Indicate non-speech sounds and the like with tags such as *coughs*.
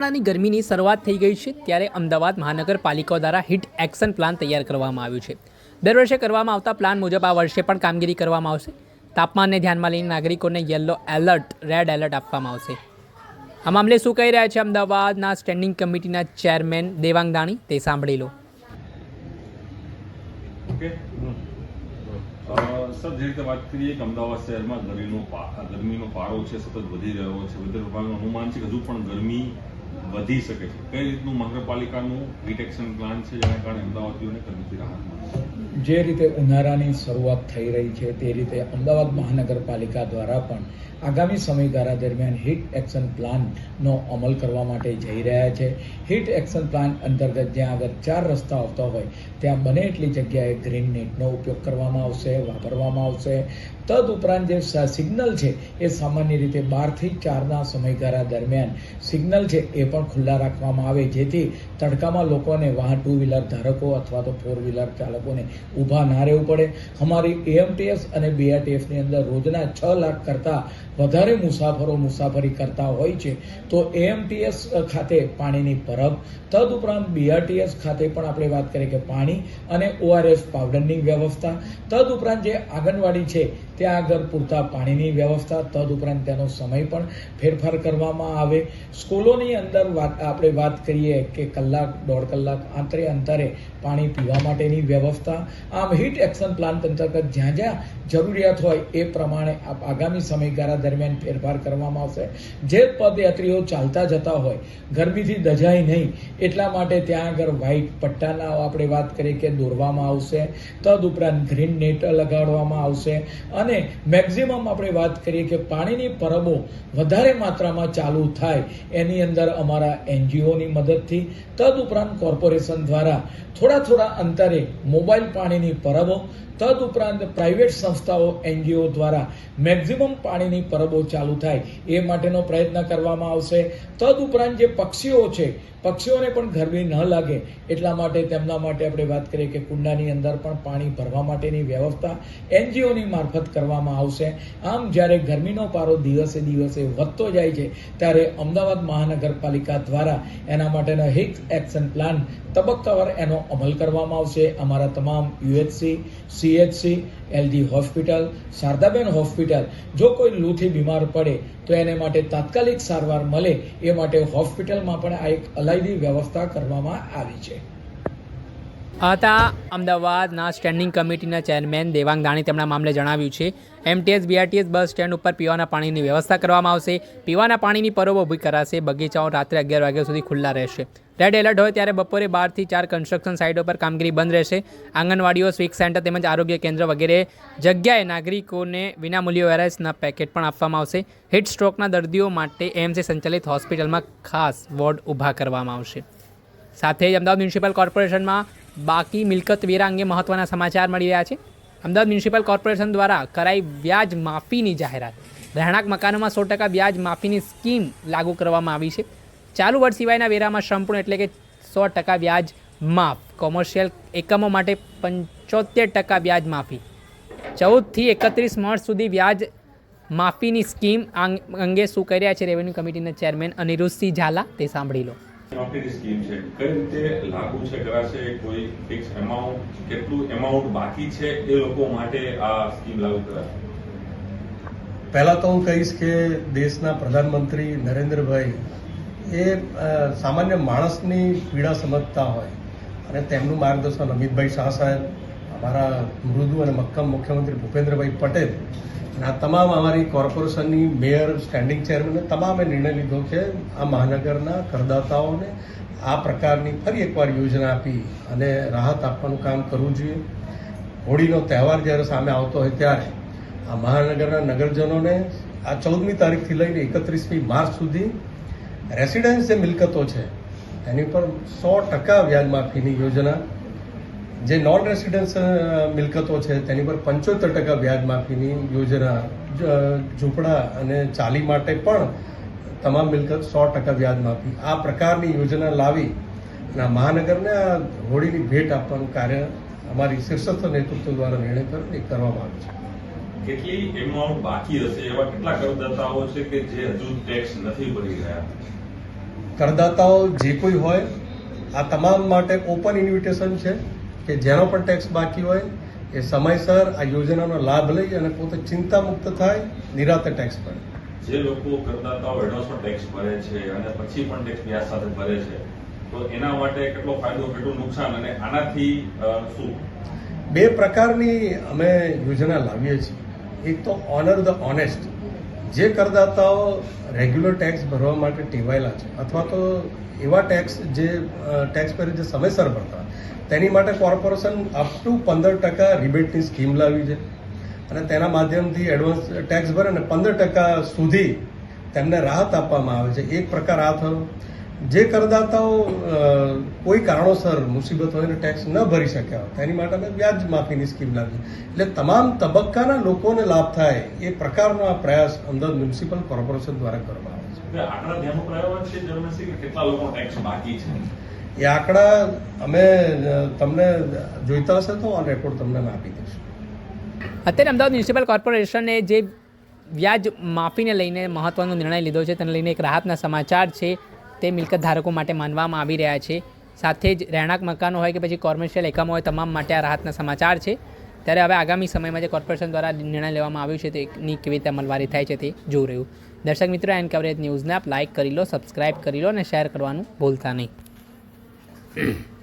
ઉનાળાની ગરમીની શરૂઆત થઈ ગઈ છે ત્યારે અમદાવાદ મહાનગરપાલિકા દ્વારા હિટ એક્શન પ્લાન તૈયાર કરવામાં આવ્યું છે. દર વર્ષે કરવામાં આવતા પ્લાન મુજબ આ વર્ષે પણ કામગીરી કરવામાં આવશે. તાપમાનને ધ્યાનમાં લઈને નાગરિકોને યલો એલર્ટ, રેડ એલર્ટ આપવામાં આવશે. આ મામલે શું કહી રહ્યા છે અમદાવાદના સ્ટેન્ડિંગ કમિટીના ચેરમેન દેવાંગ દાણી? તે સાંભળી લો. સર, જે રીતે વાત કરીએ કે અમદાવાદ શહેરમાં ગરમીનો ગરમીનો પારો છે, સતત વધી રહ્યો છે. વેધર વિભાગનું અનુમાન છે કે હજુ પણ ગરમી વધી શકે છે. કઈ રીતનું મહાનગરપાલિકાનું હીટ એક્શન પ્લાન છે? જેના કારણે અમદાવાદીઓને ગરમીથી રાહત જે રીતે ઉનાળાની શરૂઆત થઈ રહી છે, તે રીતે અમદાવાદ મહાનગરપાલિકા દ્વારા પણ આગામી સમયગાળા દરમિયાન હિટ એક્શન પ્લાનનો અમલ કરવા માટે જઈ રહ્યા છે. હિટ એક્શન પ્લાન અંતર્ગત જ્યાં આગળ ચાર રસ્તા આવતા હોય, ત્યાં બને એટલી જગ્યાએ ગ્રીન નેટનો ઉપયોગ કરવામાં આવશે, વાપરવામાં આવશે. તદ ઉપરાંત જે સિગ્નલ છે, એ સામાન્ય રીતે બારથી ચારના સમયગાળા દરમિયાન સિગ્નલ છે, એ પણ ખુલ્લા રાખવામાં આવે, જેથી તડકામાં લોકોને વાહન ટુ વ્હીલર ધારકો અથવા તો ફોર વ્હીલર ચાલકોને ઊભા ના રહેવું પડે. અમારી એએમટીએસ અને બીઆરટીએફની અંદર રોજના છ લાખ કરતાં વધારે મુસાફરો મુસાફરી કરતા હોય છે. તો એએમટીએસ ખાતે પાણીની પરબ તદઉપરાંત બીઆરટીએસ ખાતે પણ આપણે વાત કરીએ કે પાણી અને ઓઆરએસ પાવડરની વ્યવસ્થા તદ ઉપરાંત જે આંગણવાડી છે ત્યાં આગળ પૂરતા પાણીની વ્યવસ્થા તદ ઉપરાંત તેનો સમય પણ ફેરફાર કરવામાં આવે. સ્કૂલોની અંદર આપણે વાત કરીએ કે કલાક, દોઢ કલાક, આંતરે અંતરે પાણી પીવા માટેની વ્યવસ્થા. આમ હિટ એક્શન પ્લાન અંતર્ગત જ્યાં જ્યાં જરૂરિયાત હોય એ પ્રમાણે આગામી સમયગાળા દરમિયાન ફેરફાર કરવામાં આવશે. જે પદયાત્રીઓ ચાલતા જતા હોય, ગરમીથી દજાય નહીં, એટલા માટે ત્યાં આગળ વ્હાઇટ પટ્ટાના આપણે વાત કરીએ કે દોરવામાં આવશે. તદ ઉપરાંત ગ્રીન નેટ લગાડવામાં આવશે. અને મેક્ઝિમમ આપણે વાત કરીએ કે પાણીની પરબો વધારે માત્રામાં ચાલુ થાય, એની અંદર અમારા એનજીઓની મદદથી તદઉપરાંત કોર્પોરેશન દ્વારા થોડા થોડા અંતરે મોબાઈલ પાણીની પરબો તદઉપરાંત પ્રાઇવેટ સંસ્થાઓ એનજીઓ દ્વારા મેક્ઝિમમ પાણીની પરબો ચાલુ થાય એ માટેનો પ્રયત્ન કરવામાં આવશે. તદઉપરાંત જે પક્ષીઓ છે, પક્ષીઓને પણ ગરમી ન લાગે એટલા માટે તેમના માટે આપણે વાત કરીએ કે કુંડાની અંદર પણ પાણી ભરવા માટેની વ્યવસ્થા એનજીઓની મારફત કરવામાં આવશે. આમ જ્યારે ગરમીનો પારો દિવસે દિવસે વધતો જાય છે, ત્યારે અમદાવાદ મહાનગરપાલિકા દ્વારા એના માટેનો હિક એક્શન પ્લાન તબક્કાવાર એનો અમલ કરવામાં આવશે. અમારા તમામ UHC, CHC, LG hospital, Shardaben hospital, જો કોઈ લૂથી બીમાર પડે, તો એને માટે તાત્કાલિક સારવાર મળે એ માટે હોસ્પિટલમાં પણ આ એક અલાયદી વ્યવસ્થા કરવામાં આવી છે. હતા. અમદાવાદના સ્ટેન્ડિંગ કમિટીના ચેરમેન દેવાંગ દાણી તેમના મામલે જણાવ્યું છે એમટીએસ બીઆરટીએસ બસ સ્ટેન્ડ ઉપર પીવાના પાણીની વ્યવસ્થા કરવામાં આવશે. પીવાના પાણીની પરબો ઊભી કરાશે. બગીચાઓ રાત્રે અગિયાર વાગ્યા સુધી ખુલ્લા રહેશે. રેડ એલર્ટ હોય ત્યારે બપોરે બારથી ચાર કન્સ્ટ્રક્શન સાઇટો પર કામગીરી બંધ રહેશે. આંગણવાડીઓ સ્વીક સેન્ટર તેમજ આરોગ્ય કેન્દ્ર વગેરે જગ્યાએ નાગરિકોને વિનામૂલ્ય વેરાઇસના પેકેટ પણ આપવામાં આવશે. હિટ સ્ટ્રોકના દર્દીઓ માટે એમસી સંચાલિત હોસ્પિટલમાં ખાસ વોર્ડ ઊભા કરવામાં આવશે. સાથે જ અમદાવાદ મ્યુનિસિપલ કોર્પોરેશનમાં બાકી મિલકત વેરા અંગે મહત્ત્વના સમાચાર મળી રહ્યા છે. અમદાવાદ મ્યુનિસિપલ કોર્પોરેશન દ્વારા કરાઈ વ્યાજ માફીની જાહેરાત. રહેણાંક મકાનોમાં સો ટકા વ્યાજ માફીની સ્કીમ લાગુ કરવામાં આવી છે. ચાલુ વર્ષ સિવાયના વેરામાં સંપૂર્ણ એટલે કે સો ટકા વ્યાજ માફ. કોમર્શિયલ એકમો માટે પંચોતેર ટકા વ્યાજ માફી. ચૌદથી એકત્રીસ માર્ચ સુધી વ્યાજ માફીની સ્કીમ અંગે શું કરી રહ્યા છે રેવન્યુ કમિટીના ચેરમેન અનિરુદ્ધસિંહ ઝાલા તે સાંભળી લો. નોકરીની સ્કીમ છે, કઈ રીતે લાગુ છે, કરાશે, કોઈ ફિક્સ એમાઉન્ટ કેટલું એમાઉન્ટ બાકી છે, એ લોકો માટે આ સ્કીમ લાગુ કરાશે? પહેલાં તો હું કહીશ કે દેશના પ્રધાનમંત્રી નરેન્દ્રભાઈ એ સામાન્ય માણસની પીડા સમજતા હોય અને તેમનું માર્ગદર્શન અમિતભાઈ શાહ સાહેબ અમારા મૃદુ અને મક્કમ મુખ્યમંત્રી ભૂપેન્દ્રભાઈ પટેલ અને આ તમામ અમારી કોર્પોરેશનની મેયર, સ્ટેન્ડિંગ ચેરમેને તમામે નિર્ણય લીધો છે આ મહાનગરના કરદાતાઓને આ પ્રકારની ફરી એકવાર યોજના આપી અને રાહત આપવાનું કામ કરવું જોઈએ. હોળીનો તહેવાર જ્યારે સામે આવતો હોય ત્યારે આ મહાનગરના નગરજનોને આ ચૌદમી તારીખથી લઈને એકત્રીસમી માર્ચ સુધી રેસિડેન્સ જે મિલકતો છે એની પર સો ટકા વ્યાજ માફીની યોજના જે નોન રેસિડેન્સ મિલકતો છે તેની પર પંચોતેર ટકા વ્યાજ માફીની યોજના ઝૂંપડા અને ચાલી માટે પણ તમામ મિલકત સો ટકા વ્યાજ માફી આ પ્રકારની યોજના લાવી અને મહાનગરને આ હોળીની ભેટ આપવાનું કાર્ય અમારી શીર્ષસ્થ નેતૃત્વ દ્વારા નિર્ણય કર એ કરવામાં આવ્યો છે. કેટલી એમાઉન્ટ બાકી હશે? એવા કેટલા કરદાતાઓ છે કે જે હજુ ટેક્સ નથી ભરી રહ્યા? કરદાતાઓ જે કોઈ હોય આ તમામ માટે ઓપન ઇન્વિટેશન છે. કે જેનો પણ ટેક્સ બાકી હોય એ સમયસર આ યોજનાનો લાભ લઈ અને પોતે ચિંતા મુક્ત થાય નિરાતે ટેક્સ ભરે. જે લોકો કરદાતાઓ એડવાન્સમાં ટેક્સ ભરે છે અને પછી પણ ટેક્સ વ્યાજ સાથે ભરે છે તો એના માટે કેટલો ફાયદો કેટલું નુકસાન અને આનાથી શું? બે પ્રકારની અમે યોજના લાવીએ છીએ. એક તો ઓનર ધ ઓનેસ્ટ જે કરદાતાઓ રેગ્યુલર ટેક્સ ભરવા માટે ટેવાયેલા છે, અથવા તો એવા ટેક્સ જે ટેક્સ પેર જે સમયસર ભરતા, તેની માટે કોર્પોરેશન અપ ટુ પંદર ટકા રિબેટની સ્કીમ લાવી છે. અને તેના માધ્યમથી એડવાન્સ ટેક્સ ભરે અને પંદર ટકા સુધી તેમને રાહત આપવામાં આવે છે. એક પ્રકાર આ થયો. જે કરદાતાઓ કોઈ કારણોસર મુસીબત હોય ને ટેક્સ ન ભરી શક્યા હોય તેની માટે અમે વ્યાજ માફીની સ્કીમ લાવી એટલે તમામ તબક્કાના લોકોને લાભ થાય એ પ્રકારનો આ પ્રયાસ અમદાવાદ મ્યુનિસિપલ કોર્પોરેશન દ્વારા કરવામાં આવે છે. આંકડા ધ્યાન ઉપર આવ્યા છે જર્મસી કે કેટલા લોકો ટેક્સ બાકી છે? એ આંકડા અમે તમને જોઈતા હશે તો ઓન રેકોર્ડ તમને અમે આપી દઈશું. અત્યારે અમદાવાદ મ્યુનિસિપલ કોર્પોરેશને જે વ્યાજ માફીને લઈને મહત્વનો નિર્ણય લીધો છે તેને લઈને એક રાહતના સમાચાર છે. તે મિલકત ધારકો માટે માનવામાં આવી રહ્યા છે. સાથે જ રહેણાંક મકાનો હોય કે પછી કોમર્શિયલ એકમો હોય તમામ માટે આ રાહતના સમાચાર છે. ત્યારે હવે આગામી સમયમાં જે કોર્પોરેશન દ્વારા નિર્ણય લેવામાં આવ્યું છે તેની કેવી રીતે અમલવારી થાય છે તે જોઈ રહ્યું. દર્શક મિત્રો, એન કવરેજ ન્યૂઝને આપ લાઇક કરી લો સબસ્ક્રાઇબ કરી લો અને શેર કરવાનું ભૂલતા નહીં. *coughs*